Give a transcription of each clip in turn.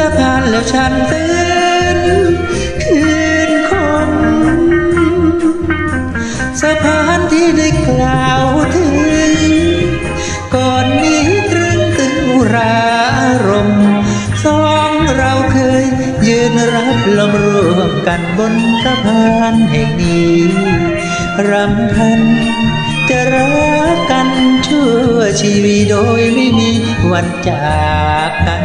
สะพานแล้วฉันตื่นคืนคงสะพานที่ได้กล่าวถึง ก่อนนี้ตรึงถึงรารมสองเราเคยยืนรับลมร่วมกันบนสะพานแห่งนี้รำพันจะรักกันชั่วชีวิตโดยไม่มีวันจากกัน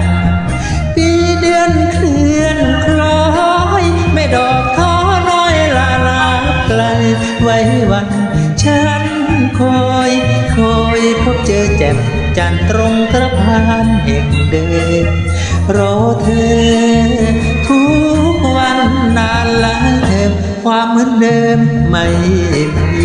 ฉันคอยคอยพบเจอแจ่มจันทร์ตรงสะพานแห่งเดิมรอเธอ ทุกวันนานหลายเทอมความเหมือนเดิมไม่มี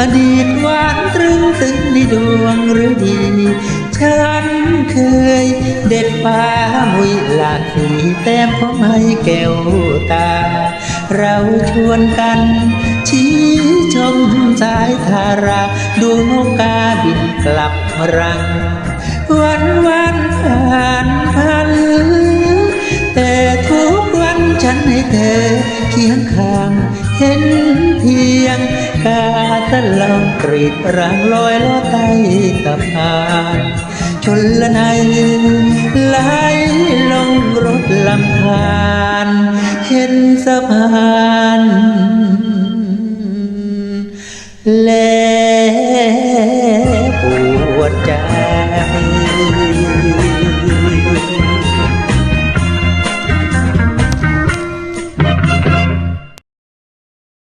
อดีตหวานตรึงถึงในดวงฤดีฉันเคยเด็ดฟ้ามุยหลากสีแต้มผมให้แก้วตา เราชวนกันชี้ชมสายทาราดูนกกาบินกลับรัง วันวันผ่านพันแต่ทุกวันฉันให้เธอเคียงข้างเห็นเพียง กาตะลองกรีดรางลอยลอดใต้สะพานชนละในไหลลงรถลำธารเห็นสะพานและปวดใจ